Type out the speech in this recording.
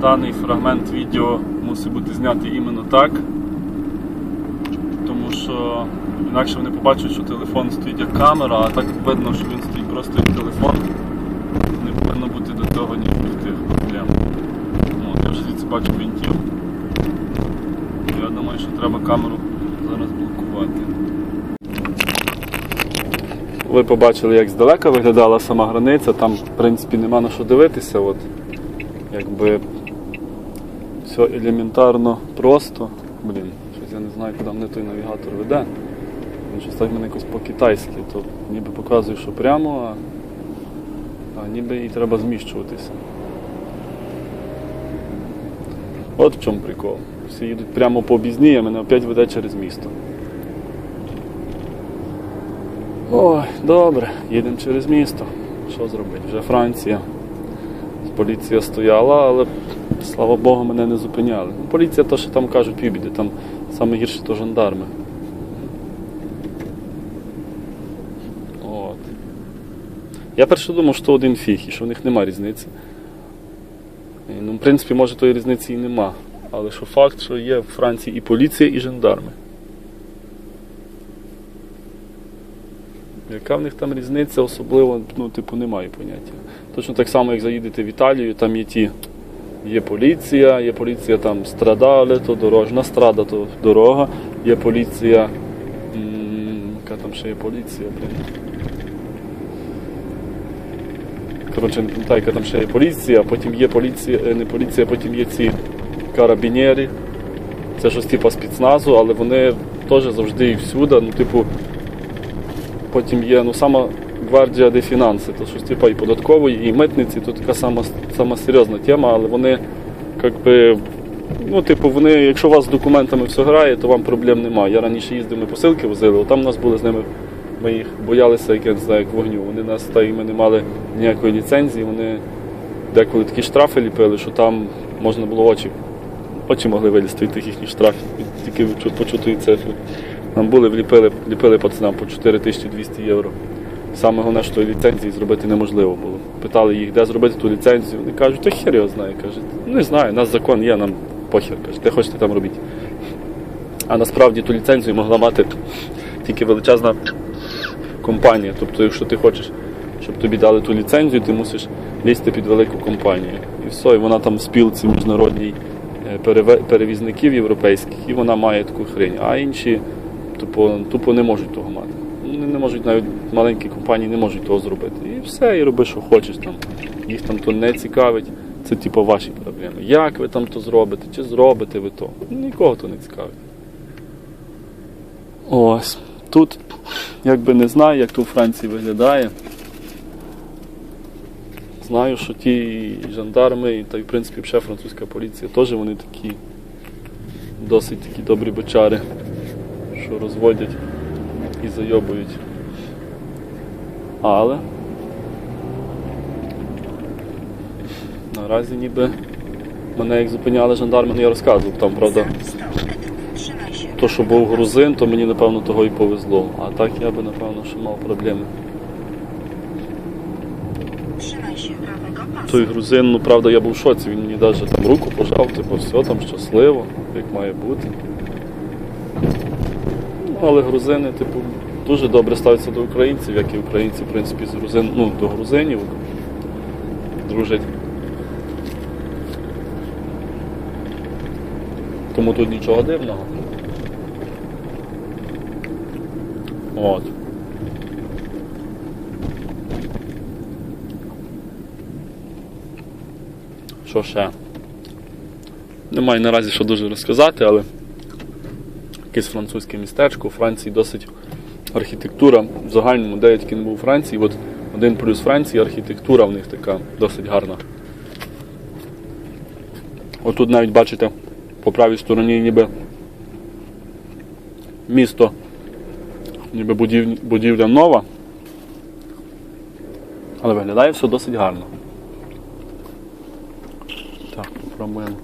даний фрагмент відео мусить бути знятий іменно так. Тому що інакше вони побачать, що телефон стоїть як камера, а так видно, що він стоїть просто як телефон. Не повинно бути до того ніяких проблем. Ну, я вже звідси бачу вінтів. Я думаю, що треба камеру зараз блокувати. Ви побачили, як здалека виглядала сама границя, там в принципі нема на що дивитися. От, якби все елементарно просто. Блін, щось я не знаю, куди мене той навігатор веде. Він щось так мене якось по-китайськи, то ніби показує, що прямо, а, а ніби і треба зміщуватися. От в чому прикол. Всі їдуть прямо по об'їзній, а мене опять веде через місто. Ой, добре, їдемо через місто. Що зробити? Вже Франція. Поліція стояла, але слава Богу, мене не зупиняли. Ну, Поліція то, що там кажуть, півбіди, там саме гірше то жандарми. От. Я перше думав, що один фіг і що в них нема різниці. І, Ну, в принципі, може тої різниці і нема. Але що факт, що є в Франції і поліція, і жандарми. Яка в них там різниця, особливо, ну, типу, немає поняття. Точно так само, як заїдете в Італію, там є ті. Є поліція, є поліція там страдали, то дорожна страда, то дорога, є поліція. Яка там ще є поліція, блін. Коротше, не пам'ятаю, яка там ще є поліція, потім є поліція, е, не поліція, потім є ці карабінєри. Це щось типу спецназу, але вони теж завжди і всюди. Ну, типу, потім є ну, сама гвардія де фінанси, то щось типу і податкової, і митниці, то така сама, сама серйозна тема, але вони, як би, ну, типу, вони, якщо у вас з документами все грає, то вам проблем немає. Я раніше їздив, ми посилки возили, там у нас були з ними, ми їх боялися, як я не знаю, як вогню. Вони нас та і ми не мали ніякої ліцензії, вони деколи такі штрафи ліпили, що там можна було очі. Очі могли вилізти від тих їхніх штрафів, тільки почутої цифри. Нам були, вліпили, ліпили пацанам по 4200 євро. Саме головне, що ліцензії зробити неможливо було. Питали їх, де зробити ту ліцензію. Вони кажуть, то хер його знає. Кажуть, не знаю, у нас закон є, нам похер. Кажуть, де хочете там робіть. А насправді ту ліцензію могла мати тільки величезна компанія. Тобто, якщо ти хочеш, щоб тобі дали ту ліцензію, ти мусиш лізти під велику компанію. І все, і вона там в спілці міжнародній е, перевізників європейських, і вона має таку хрень. А інші тупо, тупо не можуть того мати. Вони не можуть навіть маленькі компанії не можуть того зробити. І все, і роби, що хочеш там. Їх там то не цікавить. Це типу ваші проблеми. Як ви там то зробите, чи зробите ви то? Нікого то не цікавить. Ось. Тут, якби не знаю, як тут у Франції виглядає. Знаю, що ті жандарми та й в принципі ще французька поліція теж вони такі досить такі добрі бочари, що розводять і зайобують. Але наразі ніби мене як зупиняли жандарми, ну я розказував там, правда. То, що був грузин, то мені напевно того і повезло. А так я би напевно що мав проблеми. Той грузин, ну правда, я був в шоці, він мені навіть там руку пожав, типу, все там щасливо, як має бути. Але грузини, типу, дуже добре ставляться до українців, як і українці, в принципі, з грузин, ну, до грузинів дружать. Тому тут нічого дивного. От. Що ще? Немає наразі що дуже розказати, але якесь французьке містечко у Франції досить архітектура в загальному, де я не був у Франції. От один плюс Франції, архітектура в них така досить гарна. Отут навіть бачите по правій стороні ніби місто, ніби будів- будівля нова. Але виглядає все досить гарно. Так, попробуємо